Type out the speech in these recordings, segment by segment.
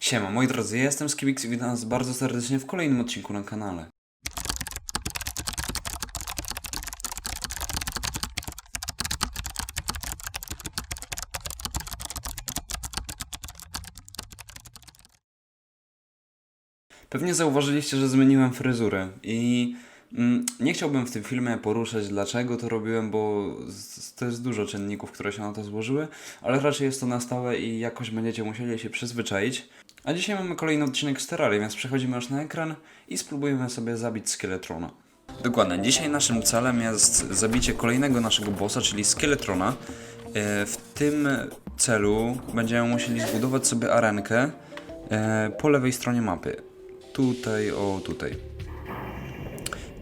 Siema, moi drodzy, ja jestem Skibix i witam was bardzo serdecznie w kolejnym odcinku na kanale. Pewnie zauważyliście, że zmieniłem fryzurę i mm, nie chciałbym w tym filmie poruszać dlaczego to robiłem, bo to jest dużo czynników, które się na to złożyły, ale raczej jest to na stałe i jakoś będziecie musieli się przyzwyczaić. A dzisiaj mamy kolejny odcinek z Terrarii, więc przechodzimy już na ekran i spróbujemy sobie zabić Skeletrona. Dokładnie, dzisiaj naszym celem jest zabicie kolejnego naszego bossa, czyli Skeletrona. E, W tym celu będziemy musieli zbudować sobie arenkę e, po lewej stronie mapy. Tutaj, o tutaj.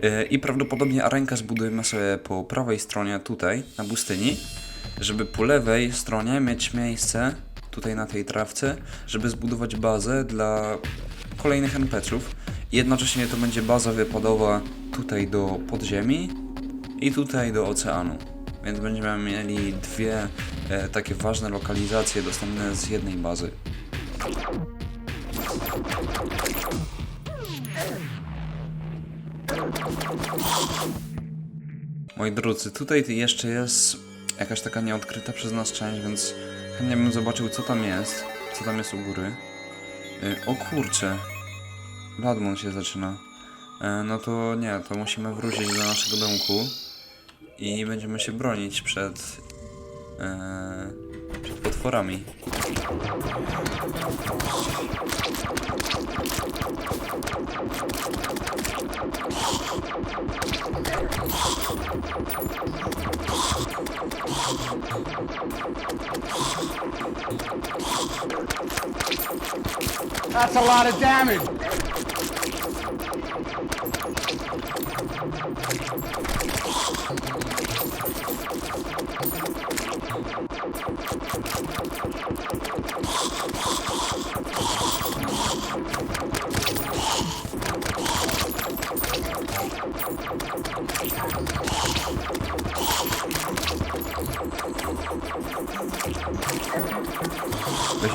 E, I prawdopodobnie arenkę zbudujemy sobie po prawej stronie, tutaj, na pustyni, żeby po lewej stronie mieć miejsce, tutaj na tej trawce, żeby zbudować bazę dla kolejnych NPC-ów. Jednocześnie to będzie baza wypadowa tutaj do podziemi i tutaj do oceanu. Więc będziemy mieli dwie e, takie ważne lokalizacje dostępne z jednej bazy. Moi drodzy, tutaj jeszcze jest jakaś taka nieodkryta przez nas część, więc chętnie bym zobaczył co tam jest, co tam jest u góry. Y, o kurcze, Bloodmoon się zaczyna. E, no to nie, to musimy wrócić do naszego domku i będziemy się bronić przed, e, That's a lot of damage.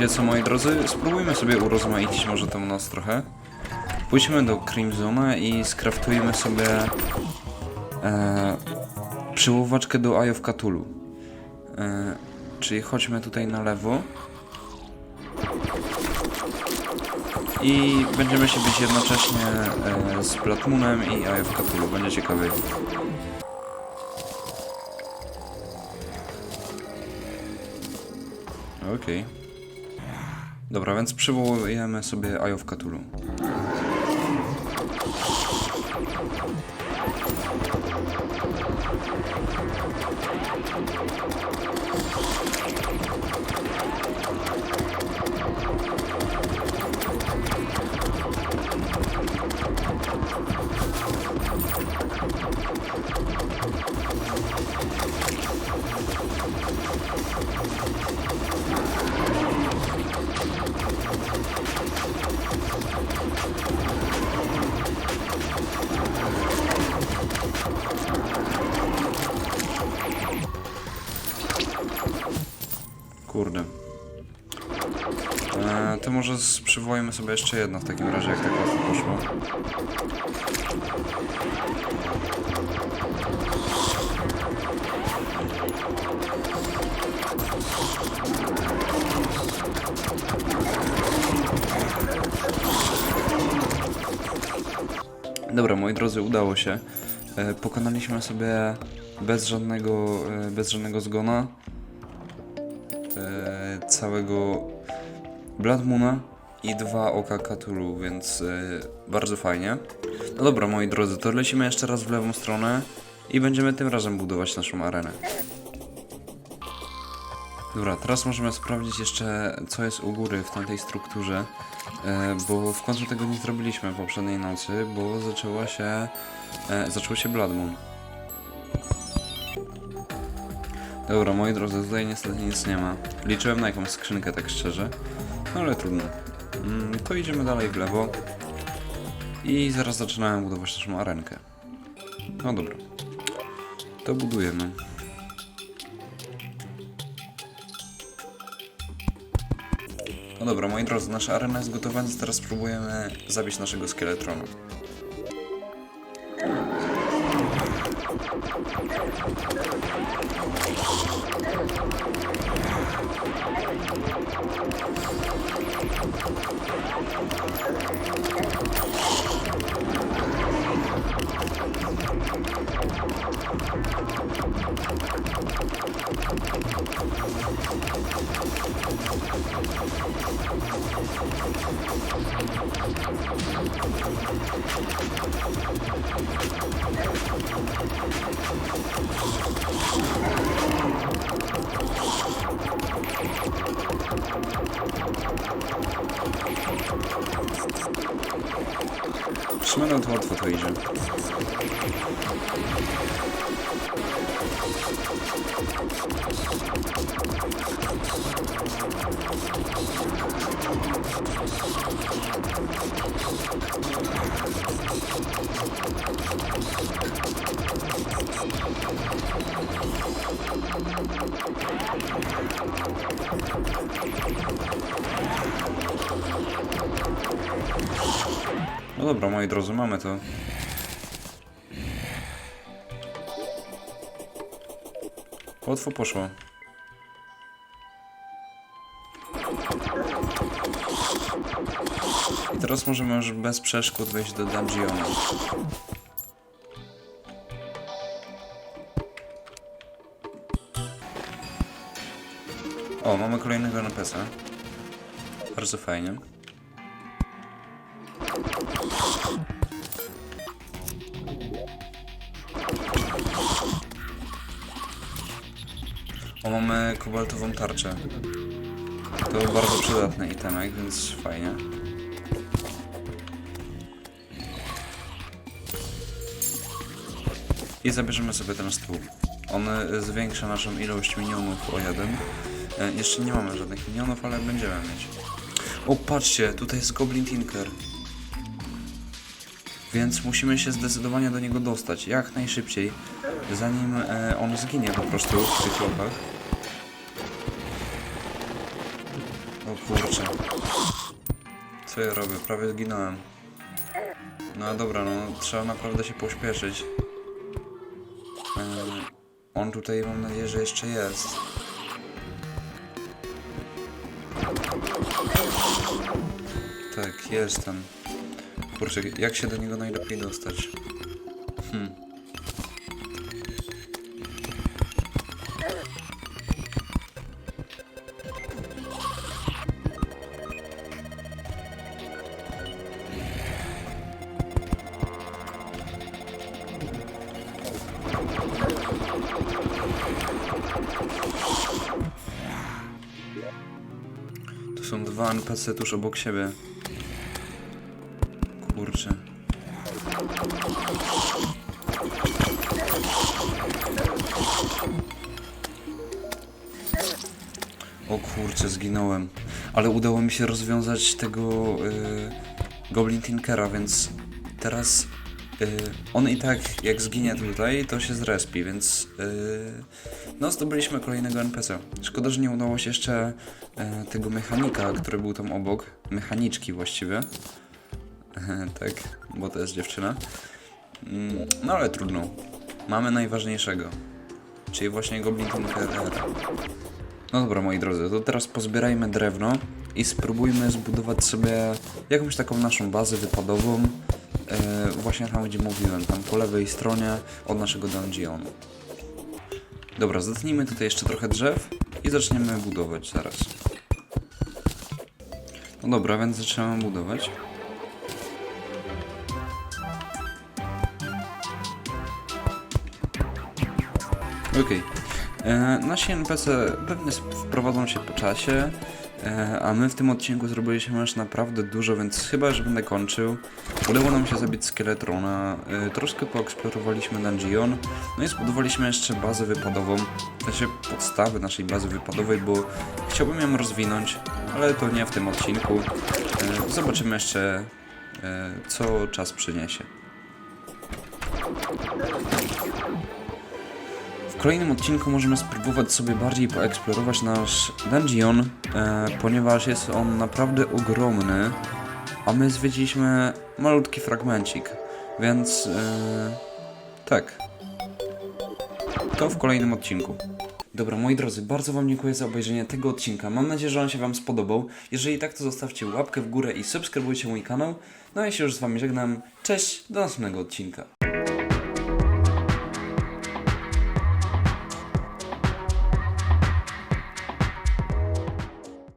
Wiecie co, moi drodzy? Spróbujmy sobie urozmaicić może tę noc trochę. Pójdźmy do Crimsona i skraftujmy sobie e, przyłowaczkę do Eye of Cthulhu. E, czyli chodźmy tutaj na lewo. I będziemy się bić jednocześnie e, z Platmunem i Eye of Cthulhu. Będzie ciekawie. Okej. Dobra, więc przywołujemy sobie Eye of Cthulhu. Kurde. Eee, to może z- sobie jeszcze jedno w takim razie, jak tak łatwo poszło. Dobra, moi drodzy, udało się. E, pokonaliśmy sobie bez żadnego, e, bez żadnego zgona e, całego Blood Moona i dwa oka Cthulhu, więc e, bardzo fajnie. No dobra, moi drodzy, to lecimy jeszcze raz w lewą stronę i będziemy tym razem budować naszą arenę. Dobra, teraz możemy sprawdzić jeszcze, co jest u góry w tamtej strukturze, e, bo w końcu tego nie zrobiliśmy poprzedniej nocy, bo zaczęła się, e, się Blood Moon. Dobra, moi drodzy, tutaj niestety nic nie ma. Liczyłem na jakąś skrzynkę, tak szczerze. No ale trudno. Mm, to idziemy dalej w lewo. I zaraz zaczynałem budować naszą arenkę. No dobra. To budujemy. No dobra, moi drodzy, nasza arena jest gotowa, więc teraz spróbujemy zabić naszego skeletrona. To No dobra, moi drodzy, mamy to. Łatwo poszło. I teraz możemy już bez przeszkód wejść do dungeonu. O, mamy kolejnego NPC. Bardzo fajnie. O, mamy kobaltową tarczę. To bardzo przydatny itemek, więc fajnie. I zabierzemy sobie ten stół. On e, zwiększa naszą ilość minionów o jeden. E, Jeszcze nie mamy żadnych minionów, ale będziemy mieć. O, patrzcie, tutaj jest Goblin Tinker. Więc musimy się zdecydowanie do niego dostać, jak najszybciej, zanim e, on zginie po prostu w tych lokach. Kurczę. Co ja robię? Prawie zginąłem. No dobra, no trzeba naprawdę się pośpieszyć. E, on tutaj mam nadzieję, że jeszcze jest. Tak, jestem. Kurczę, jak się do niego najlepiej dostać? Hmm. Są dwa NPC tuż obok siebie. Kurczę. O kurczę, zginąłem. Ale udało mi się rozwiązać tego y, Goblin Tinkera, więc teraz y, on i tak jak zginie tutaj, to się zrespi, więc y, no zdobyliśmy kolejnego NPC. Szkoda, że nie udało się jeszcze y, tego mechanika, który był tam obok, mechaniczki właściwie. tak, bo to jest dziewczyna. Mm, No ale trudno. Mamy najważniejszego. Czyli właśnie Goblin Tinkerera. No dobra, moi drodzy, to teraz pozbierajmy drewno i spróbujmy zbudować sobie jakąś taką naszą bazę wypadową. E, właśnie tam, gdzie mówiłem, tam po lewej stronie od naszego dungeonu. Dobra, zetnijmy tutaj jeszcze trochę drzew i zaczniemy budować zaraz. No dobra, więc zaczynamy budować. Okej. E, Nasi NPC pewnie wprowadzą się po czasie, a my w tym odcinku zrobiliśmy już naprawdę dużo, więc chyba, że będę kończył. Udało nam się zabić Skeletrona, e, troszkę poeksplorowaliśmy dungeon, no i zbudowaliśmy jeszcze bazę wypadową, w sensie podstawy naszej bazy wypadowej, bo chciałbym ją rozwinąć, ale to nie w tym odcinku. E, Zobaczymy jeszcze, e, co czas przyniesie. W kolejnym odcinku możemy spróbować sobie bardziej poeksplorować nasz dungeon, e, ponieważ jest on naprawdę ogromny, a my zwiedziliśmy malutki fragmencik, więc e, tak. To w kolejnym odcinku. Dobra, moi drodzy, bardzo Wam dziękuję za obejrzenie tego odcinka. Mam nadzieję, że on się Wam spodobał. Jeżeli tak, to zostawcie łapkę w górę i subskrybujcie mój kanał. No ja się już z Wami żegnam. Cześć, do następnego odcinka.